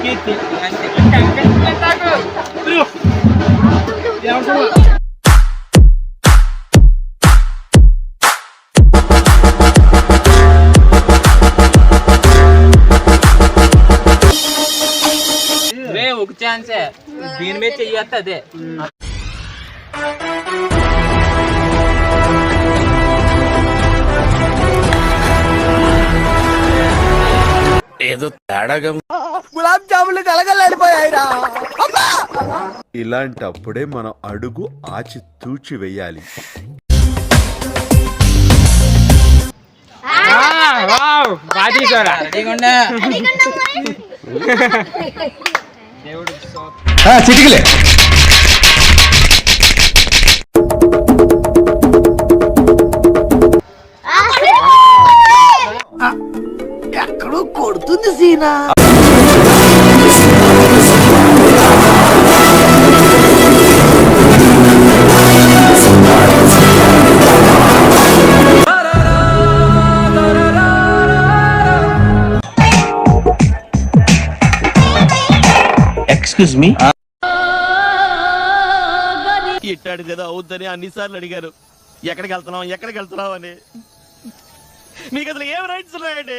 Gitu, nanti kangen kita aku. Terus. Ya ampun. रे उग chance है दिन में चाहिए था दे ఏదో తేడాగా ఇలాంటప్పుడే మనం అడుగు ఆచి తూచి వెయ్యాలి. రెడీగా ఎక్స్క్యూజ్ మీ ఇట్టాడు కదా అవుద్దని అన్నిసార్లు అడిగారు. ఎక్కడికి వెళ్తున్నాం ఎక్కడికి వెళ్తున్నాం అని. మీకు అసలు ఏం రైట్స్ ఉన్నాయండి?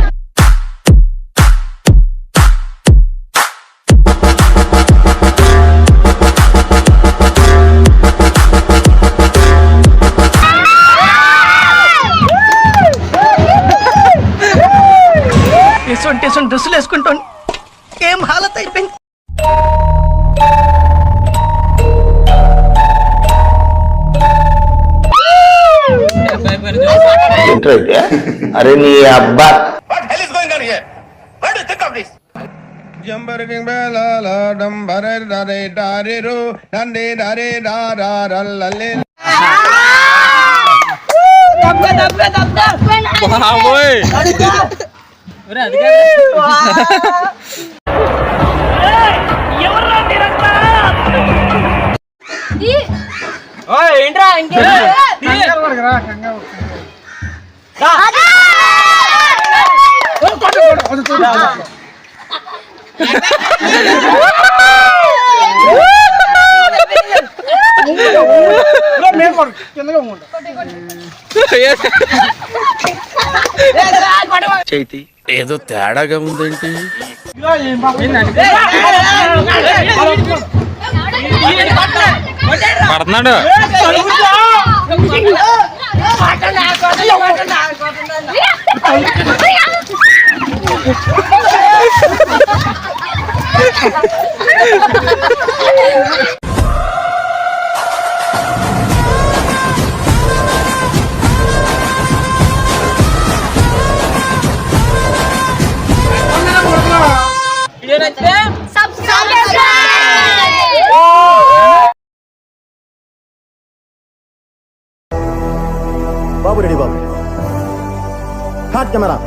ఎసొంటి ఎసొంటి డ్రెస్సులు వేసుకుంటాను ఏం హాలత్ అయిపోయింది? అరే నీ అబ్బా. ఏంట్రా ఇంకే చైతి. ఏదో తేడాగా ఉందేంటి? పడుతున్నాడు. వీడియో నచ్చితే Babu ready, Babu. Cut camera.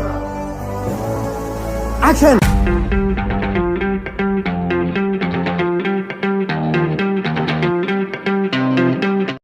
Action.